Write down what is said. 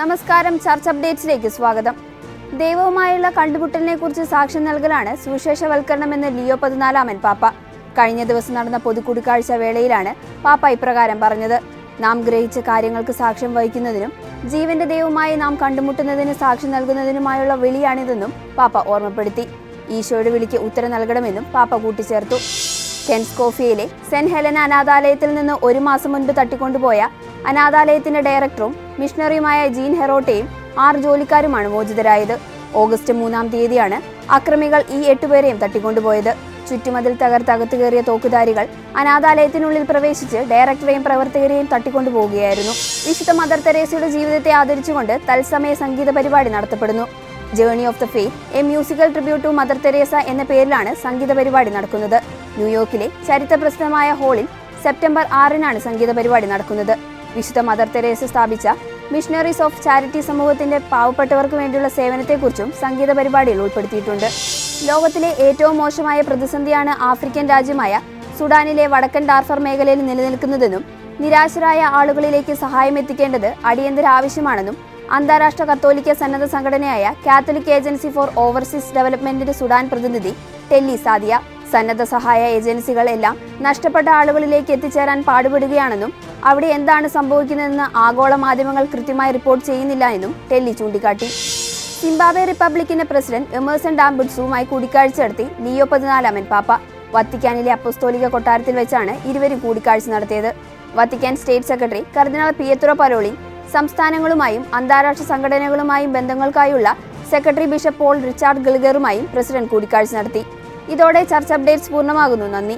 നമസ്കാരം ചർച്ച് അപ്ഡേറ്റ്സിലേക്ക് സ്വാഗതം. ദൈവവുമായുള്ള കണ്ടുമുട്ടലിനെ കുറിച്ച് സാക്ഷ്യം നൽകലാണ് സുവിശേഷവൽക്കരണമെന്ന് ലിയോ പതിനാലാമൻ പാപ്പ. കഴിഞ്ഞ ദിവസം നടന്ന പൊതുകൂടിക്കാഴ്ച വേളയിലാണ് പാപ്പ ഇപ്രകാരം പറഞ്ഞത്. നാം ഗ്രഹിച്ച കാര്യങ്ങൾക്ക് സാക്ഷ്യം വഹിക്കുന്നതിനും ജീവന്റെ ദൈവവുമായി നാം കണ്ടുമുട്ടുന്നതിന് സാക്ഷ്യം നൽകുന്നതിനുമായുള്ള വിളിയാണിതെന്നും പാപ്പ ഓർമ്മപ്പെടുത്തി. ഈശോയുടെ വിളിക്ക് ഉത്തരം നൽകണമെന്നും പാപ്പ കൂട്ടിച്ചേർത്തു. കെൻസ്കോഫിയയിലെ സെന്റ് ഹെലന അനാഥാലയത്തിൽ നിന്ന് ഒരു മാസം മുൻപ് തട്ടിക്കൊണ്ടുപോയ അനാഥാലയത്തിന്റെ ഡയറക്ടറും മിഷണറിയുമായ ജീൻ ഹെറോട്ടയും ആറ് ജോലിക്കാരുമാണ് മോചിതരായത്. ഓഗസ്റ്റ് മൂന്നാം തീയതിയാണ് അക്രമികൾ ഈ എട്ടുപേരെയും തട്ടിക്കൊണ്ടുപോയത്. ചുറ്റുമതിൽ തകർത്തകത്തു കയറിയ തോക്കുധാരികൾ അനാഥാലയത്തിനുള്ളിൽ പ്രവേശിച്ച് ഡയറക്ടറെയും പ്രവർത്തകരെയും തട്ടിക്കൊണ്ടുപോവുകയായിരുന്നു. വിശുദ്ധ മദർ തെരേസയുടെ ജീവിതത്തെ ആദരിച്ചുകൊണ്ട് തത്സമയ സംഗീത പരിപാടി നടത്തപ്പെടുന്നു. Journey of the faith a musical tribute to Mother Teresa എന്ന പേരിലാണ് സംഗീത പരിപാടി നടക്കുന്നത്. ന്യൂയോർക്കിലെ ചരിത്ര പ്രസിദ്ധമായ ഹാളിൽ സെപ്റ്റംബർ ആറിനാണ് സംഗീത പരിപാടി നടക്കുന്നത്. വിശുദ്ധ മദർ തെരേസ സ്ഥാപിച്ച മിഷണറീസ് ഓഫ് ചാരിറ്റി സമൂഹത്തിന്റെ പാവപ്പെട്ടവർക്ക് വേണ്ടിയുള്ള സേവനത്തെക്കുറിച്ചും സംഗീത പരിപാടിയിൽ ഉൾപ്പെടുത്തിയിട്ടുണ്ട്. ലോകത്തിലെ ഏറ്റവും മോശമായ പ്രതിസന്ധിയാണ് ആഫ്രിക്കൻ രാജ്യമായ സുഡാനിലെ വടക്കൻ ഡാർഫർ മേഖലയിൽ നിലനിൽക്കുന്നതെന്നും നിരാശരായ ആളുകളിലേക്ക് സഹായം എത്തിക്കേണ്ടത് അടിയന്തര ആവശ്യമാണെന്നും അന്താരാഷ്ട്ര കത്തോലിക്ക സന്നദ്ധ സംഘടനയായ കാത്തലിക് ഏജൻസി ഫോർ ഓവർസീസ് ഡെവലപ്മെന്റിന്റെ സുഡാൻ പ്രതിനിധി ടെല്ലി സാദിയ. സന്നദ്ധ സഹായ ഏജൻസികൾ എല്ലാം നഷ്ടപ്പെട്ട ആളുകളിലേക്ക് എത്തിച്ചേരാൻ പാടുപെടുകയാണെന്നും അവിടെ എന്താണ് സംഭവിക്കുന്നതെന്ന് ആഗോള മാധ്യമങ്ങൾ കൃത്യമായി റിപ്പോർട്ട് ചെയ്യുന്നില്ല എന്നും ടെല്ലി ചൂണ്ടിക്കാട്ടി. സിംബാബെ റിപ്പബ്ലിക്കിന്റെ പ്രസിഡന്റ് എമേഴ്സൺ ഡാംബുഡ്സുമായി കൂടിക്കാഴ്ച നടത്തി ലിയോ പതിനാലാമൻ പാപ്പ. വത്തിക്കാനിലെ അപ്പസ്തോലിക കൊട്ടാരത്തിൽ വെച്ചാണ് ഇരുവരും കൂടിക്കാഴ്ച നടത്തിയത്. വത്തിക്കാൻ സ്റ്റേറ്റ് സെക്രട്ടറി കർദിനാൾ പിയത്രോ പരോളി സംസ്ഥാനങ്ങളുമായും അന്താരാഷ്ട്ര സംഘടനകളുമായും ബന്ധങ്ങൾക്കായുള്ള സെക്രട്ടറി ബിഷപ്പ് പോൾ റിച്ചാർഡ് ഗിൽഗറുമായും പ്രസിഡന്റ് കൂടിക്കാഴ്ച നടത്തി. ഇതോടെ ചർച്ച അപ്ഡേറ്റ്സ് പൂർണമാകുന്നു. നന്ദി.